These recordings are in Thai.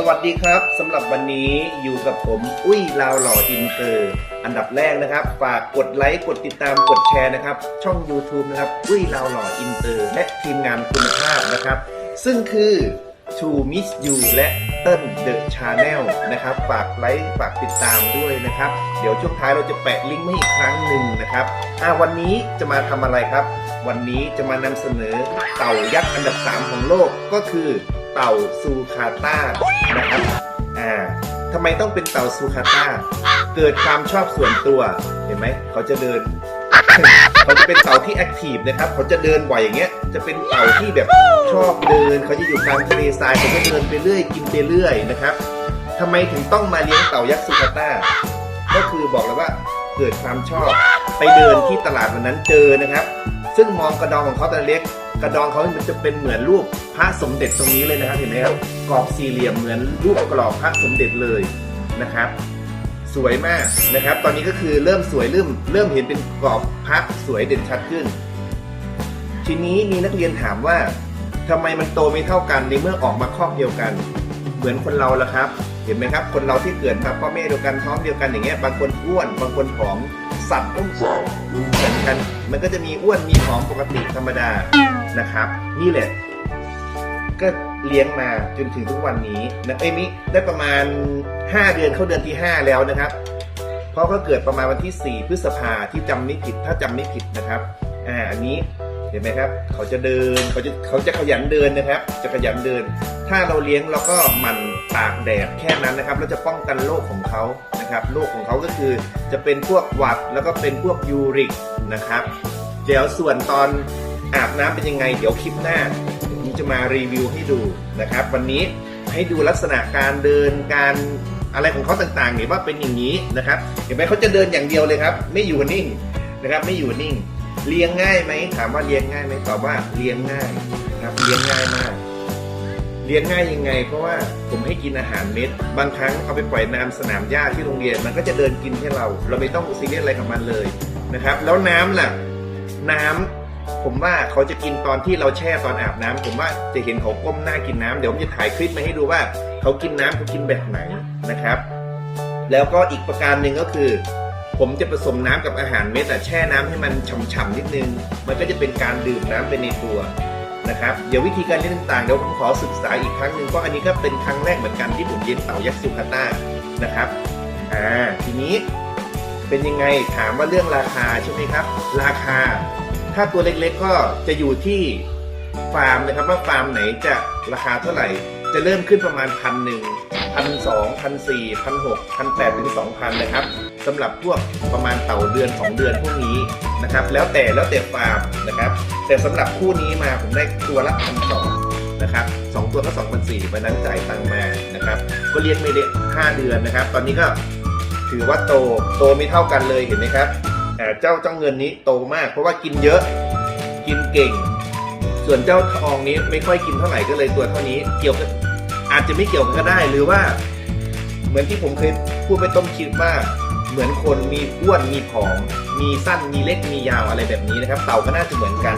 สวัสดีครับสำหรับวันนี้อยู่กับผมอุ้ยลาวหล่ออินเตอร์ อันดับแรกนะครับ ฝากกดไลค์กดติดตามกดแชร์นะครับ ช่อง YouTube นะครับ อุ้ยลาวหล่ออินเตอร์ และทีมงานคุณภาพนะครับ ซึ่งคือ To Miss You และเติ้ล The Channel นะครับ ฝากไลค์ฝากติดตามด้วยนะครับ เดี๋ยวช่วงท้ายเราจะแปะลิงก์ไว้อีกครั้งหนึ่งนะครับอ่าวันนี้จะมาทำอะไรครับ วันนี้จะมานำเสนอเต่ายักษ์อันดับ 3 ของโลกก็คือ เต่าซูคาต้านะครับอ่าทำไมต้องเป็นเต่าซูคาต้า เกิดความชอบส่วนตัว เห็นไหม เขาจะเดิน เขาจะเป็นเต่าที่แอคทีฟนะครับ เขาจะเดินบ่อยอย่างเงี้ย จะเป็นเต่าที่แบบชอบเดิน เขาจะอยู่กลางทะเลทราย เขาจะเดินไปเรื่อย กินไปเรื่อยนะครับทำไมถึงต้องมาเลี้ยงเต่ายักษ์ซูคาต้า ก็คือบอกเลยว่าเกิดความชอบ ไปเดินที่ตลาดวันนั้นเจอนะครับ ซึ่งมองกระดองของเขาแต่เล็ก กระดองเขามันจะเป็นเหมือนรูป ระสมเด็จตรงนี้เลยนะครับเห็นไหมครับกรอบสี่เหลี่ยมเหมือนรูปกรอบพระสมเด็จเลยนะครับ สวยมากนะครับ ตอนนี้ก็คือเริ่มสวยเริ่มเริ่มเห็นเป็นกรอบพระสวยเด่นชัดขึ้น ทีนี้มีนักเรียนถามว่าทำไมมันโตไม่เท่ากันในเมื่อออกมาครอบเดียวกัน เหมือนคนเราละครับ เห็นไหมครับ คนเราที่เกิดมาพ่อแม่เดียวกันท้องเดียวกันอย่างเงี้ยบางคนอ้วนบางคนผอมสัตว์ต้องเหมือนกัน มันก็จะมีอ้วนมีผอมปกติธรรมดานะครับ นี่แหละ ก็เลี้ยงมาจนถึงทุกวันนี้นะเอ้ยมิได้ประมาณ 5 เดือนเข้าเดือนที่ 5 แล้วนะครับ เพราะเขาเกิดประมาณวันที่ 4 พฤษภาที่จำไม่ผิดถ้าจำไม่ผิดนะครับอ่าอันนี้เห็นไหมครับ เขาจะเดินเขาจะเขาจะขยันเดินนะครับ จะขยันเดิน ถ้าเราเลี้ยงเราก็หมั่นตากแดดแค่นั้นนะครับ เราจะป้องกันโรคของเขานะครับโรคของเขาก็คือจะเป็นพวกหวัดแล้วก็เป็นพวกยูริกนะครับ เดี๋ยวส่วนตอนอาบน้ำเป็นยังไง เดี๋ยวคลิปหน้า จะมารีวิวให้ดูนะครับ วันนี้ให้ดูลักษณะการเดินการอะไรของเขาต่างๆเนี่ยว่าเป็นอย่างนี้นะครับเห็นไหมเขาจะเดินอย่างเดียวเลยครับ ไม่อยู่นิ่งนะครับ ไม่อยู่นิ่ง เลี้ยงง่ายไหมถามว่าเลี้ยงง่ายไหมตอบว่าเลี้ยงง่ายนะครับเลี้ยงง่ายมากเลี้ยงง่ายยังไง เพราะว่าผมให้กินอาหารเม็ด บางครั้งเอาไปปล่อยน้ำสนามหญ้าที่โรงเรียน มันก็จะเดินกินให้เรา เราไม่ต้องซีเรียสอะไรกับมันเลยนะครับ แล้วน้ำล่ะ น้ำ ผมว่าเขาจะกินตอนที่เราแช่ตอนอาบน้ำผมว่าจะเห็นเขาก้มหน้ากินน้ำเดี๋ยวผมจะถ่ายคลิปมาให้ดูว่า เขากินน้ำเขากินแบบไหนนะครับ แล้วก็อีกประการหนึ่งก็คือ ผมจะผสมน้ำกับอาหารเม็ดอะแช่น้ำให้มันฉ่ำๆนิดนึง มันก็จะเป็นการดื่มน้ำไปในตัวนะครับเดี๋ยววิธีการเลี้ยงต่างๆเดี๋ยวผมขอศึกษาอีกครั้งหนึ่งเพราะอันนี้ก็เป็นครั้งแรกเหมือนกันที่ผมเลี้ยงเต่ายักษ์ซูคาต้านะครับอ่าทีนี้เป็นยังไงถามว่าเรื่องราคาใช่ไหมครับ ราคา ถ้าตัวเล็กๆก็จะอยู่ที่ฟาร์มนะครับว่าฟาร์มไหนจะราคาเท่าไหร่ จะเริ่มขึ้นประมาณพันหนึ่งพันสองพันสี่พันหกพันแปดถึงสองพันนะครับสำหรับพวกประมาณเต่าเดือนสองเดือนพวกนี้นะครับ แล้วแต่แล้วแต่ฟาร์มนะครับ แต่สำหรับคู่นี้มาผมได้ตัวละพันสองนะครับสองตัวก็สองพันสี่วันนั้นจ่ายตังค์มานะครับ ก็เลี้ยงไม่ได้ห้าเดือนนะครับ ตอนนี้ก็ถือว่าโตโตไม่เท่ากันเลยเห็นไหมครับ เจ้าเจ้าเงินนี้โตมาก เพราะว่ากินเยอะกินเก่ง ส่วนเจ้าทองนี้ไม่ค่อยกินเท่าไหร่ก็เลยตัวเท่านี้เกี่ยวกับอาจจะไม่เกี่ยวกันก็ได้หรือว่า เหมือนที่ผมเคยพูดไปต้มคิดว่าเหมือนคนมีอ้วนมีผอม มีสั้นมีเล็กมียาวอะไรแบบนี้นะครับ เต่าก็น่าจะเหมือนกัน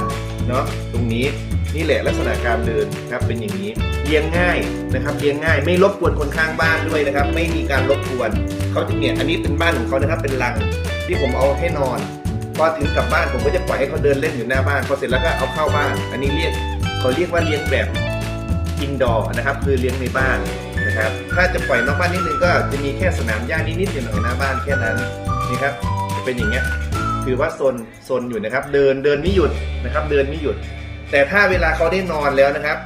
เนาะตรงนี้นี่แหละลักษณะการเดินครับเป็นอย่างนี้เลี้ยงง่ายนะครับเลี้ยงง่ายไม่รบกวนคนข้างบ้านด้วยนะครับ ไม่มีการรบกวน เขาจะเนี่ยอันนี้เป็นบ้านของเขานะครับ เป็นรังที่ผมเอาให้นอนพอถึงกลับบ้านผมก็จะปล่อยให้เขาเดินเล่นอยู่หน้าบ้านพอเสร็จแล้วก็เอาเข้าบ้าน อันนี้เรียกเขาเรียกว่าเลี้ยงแบบอินดอร์นะครับ คือเลี้ยงในบ้านนะครับ ถ้าจะปล่อยนอกบ้านนิดนึงก็จะมีแค่สนามหญ้านิดๆหน่อยๆหน้าบ้านแค่นั้นนี่ครับจะเป็นอย่างเงี้ยถือว่าโซนโซนอยู่นะครับ เดินเดินไม่หยุดนะครับ เดินไม่หยุด แต่ถ้าเวลาเขาได้นอนแล้วนะครับ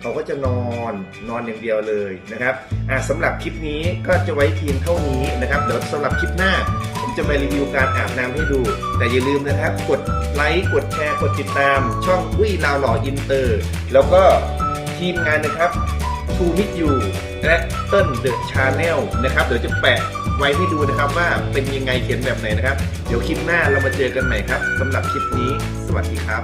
เขาก็จะนอนนอนอย่างเดียวเลยนะครับอ่าสำหรับคลิปนี้ก็จะไว้เพียงเท่านี้นะครับเดี๋ยวสำหรับคลิปหน้า ผมจะมารีวิวการอาบน้ำให้ดู แต่อย่าลืมนะครับ กดไลค์กดแชร์กดติดตาม ช่องวิลาวหล่ออินเตอร์ แล้วก็ทีมงานนะครับ To Meet You และเติ้ลเดอะชาแนลนะครับเดี๋ยวจะแปะไว้ให้ดูนะครับว่าเป็นยังไงเขียนแบบไหนนะครับ เดี๋ยวคลิปหน้าเรามาเจอกันใหม่ครับสำหรับคลิปนี้ สวัสดีครับ